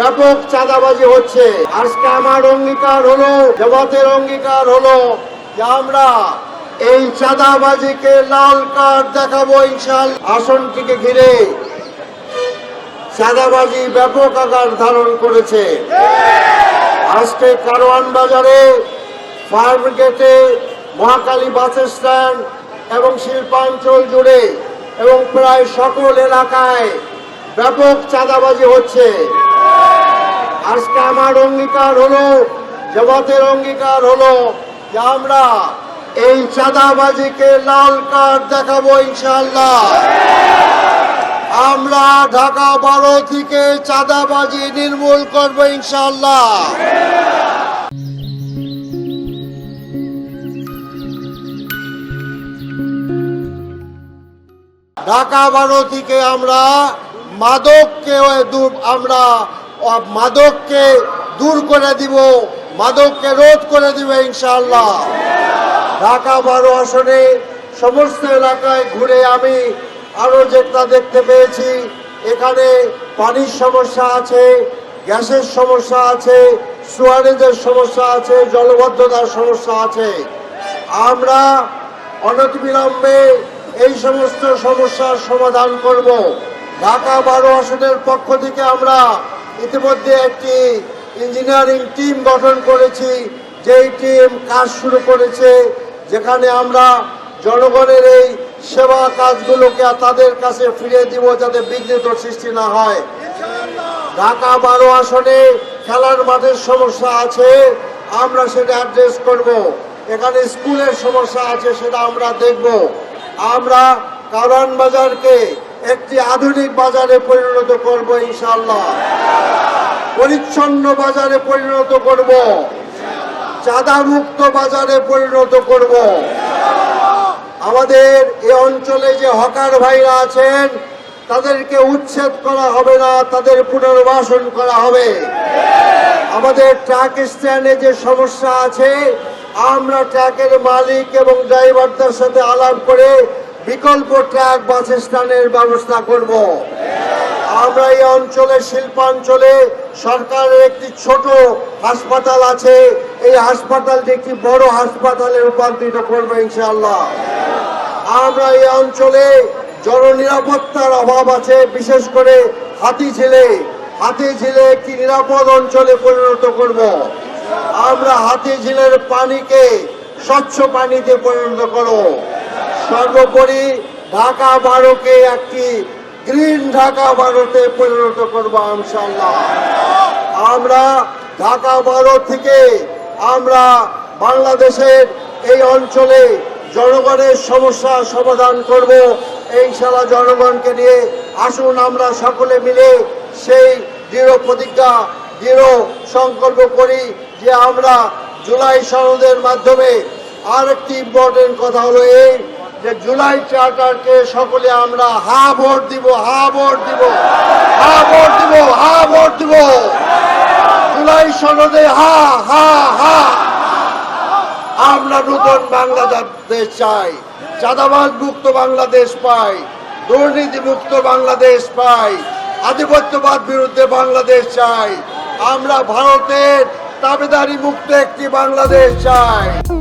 ব্যাপক চাঁদাবাজি হচ্ছে। আজকে আমার অঙ্গীকার হলো জগতের অঙ্গীকার হলো যে আমরা এই চাঁদাবাজিকে লাল কার্ড দেখাবো ইনশাল আসনটিকে ঘিরে চাঁদাবাজি ব্যাপক আকার ধারণ করেছে। আজকে কারওয়ান বাজারে ফার্ম গেটে মহাকালী বাস স্ট্যান্ড এবং শিল্পাঞ্চল জুড়ে এবং প্রায় সকল এলাকায় ব্যাপক চাঁদাবাজি হচ্ছে। আজকে আমার অঙ্গীকার হলো, জগতের অঙ্গীকার হলো যে আমরা এই চাঁদাবাজিকে লাল কার্ড দেখাবো ইনশাল্লাহ আমরা ঢাকা বারো থেকে চাঁদাবাজি নির্মূল করব ইনশাল্লাহ ঢাকা বারো থেকে আমরা মাদককে আমরা মাদককে দূর করে দিব, মাদককে রোধ করে দিব ইনশাআল্লাহ। ঢাকা বারো আসনে সমস্ত এলাকায় ঘুরে আমি আরও যেটা দেখতে পেয়েছি, এখানে পানির সমস্যা আছে, গ্যাসের সমস্যা আছে, সুয়ারেজের সমস্যা আছে, জলবদ্ধতার সমস্যা আছে। আমরা অনতিবিলম্বে এই সমস্ত সমস্যার সমাধান করব। ঢাকা বারো আসনের পক্ষ থেকে আমরা ইতিমধ্যে একটি ইঞ্জিনিয়ারিং টিম গঠন করেছি। যেই টিম কাজ শুরু করেছে, যেখানে আমরা জনগণের এই সেবা কাজগুলোকে তাদের কাছে ফিরিয়ে দিব যাতে বিঘ্নিত সৃষ্টি না হয়। ঢাকা বারো আসনে খেলার মাঠের সমস্যা আছে, আমরা সেটা অ্যাড্রেস করব। এখানে স্কুলের সমস্যা আছে, সেটা আমরা দেখব। আমরা কারণ বাজারকে একটি আধুনিক বাজারে পরিণত করব ইনশাল্লাহ পরিচ্ছন্ন বাজারে পরিণত করব। চাঁদা মুক্ত বাজারে পরিণত করব। আমাদের এ অঞ্চলে যে হকার ভাইরা আছেন, তাদেরকে উচ্ছেদ করা হবে না, তাদের পুনর্বাসন করা হবে। আমাদের ট্রাক স্ট্যান্ডে যে সমস্যা আছে, আমরা ট্রাকের মালিক এবং ড্রাইভারদের সাথে আলাপ করে বিকল্প ট্রাক বাস স্ট্যান্ডের ব্যবস্থা করব। আমরা এই অঞ্চলে শিল্পাঞ্চলে সরকারের একটি ছোট হাসপাতাল আছে। এই হাসপাতালটি একটি বড় হাসপাতালে রূপান্তরিত করব ইনশাআল্লাহ। আমরা এই অঞ্চলে জননিরাপত্তার অভাব আছে, বিশেষ করে হাতি ঝিলে হাতি ঝিলে একটি নিরাপদ অঞ্চলে পরিণত করব। আমরা হাতি ঝিলের পানিকে, স্বচ্ছ পানিতে পরিণত করব। সর্বোপরি ঢাকা বারোকে একটি গ্রিন ঢাকা বারোতে পরিণত করব ইনশাল্লাহ আমরা ঢাকা বারো থেকে আমরা বাংলাদেশের এই অঞ্চলে জনগণের সমস্যা সমাধান করব। এই সারা জনগণকে নিয়ে আসুন আমরা সকলে মিলে সেই দৃঢ় প্রতিজ্ঞা, দৃঢ় সংকল্প করি যে আমরা জুলাই সনদের মাধ্যমে আর একটি ইম্পর্টেন্ট কথা হলো এই যে জুলাই চার্টারকে সকলে আমরা হা ভোট দিব, হা ভোট দিব, হা ভোট দিব, হা ভোট দিব। জুলাই সনদে হা হা হা। আমরা নতুন বাংলাদেশ চাই, চাঁদাবাজ মুক্ত বাংলাদেশ পাই, দুর্নীতি মুক্ত বাংলাদেশ পাই, আধিপত্যবাদ বিরুদ্ধে বাংলাদেশ চাই। আমরা ভারতের দাবিদারি মুক্ত একটি বাংলাদেশ চাই।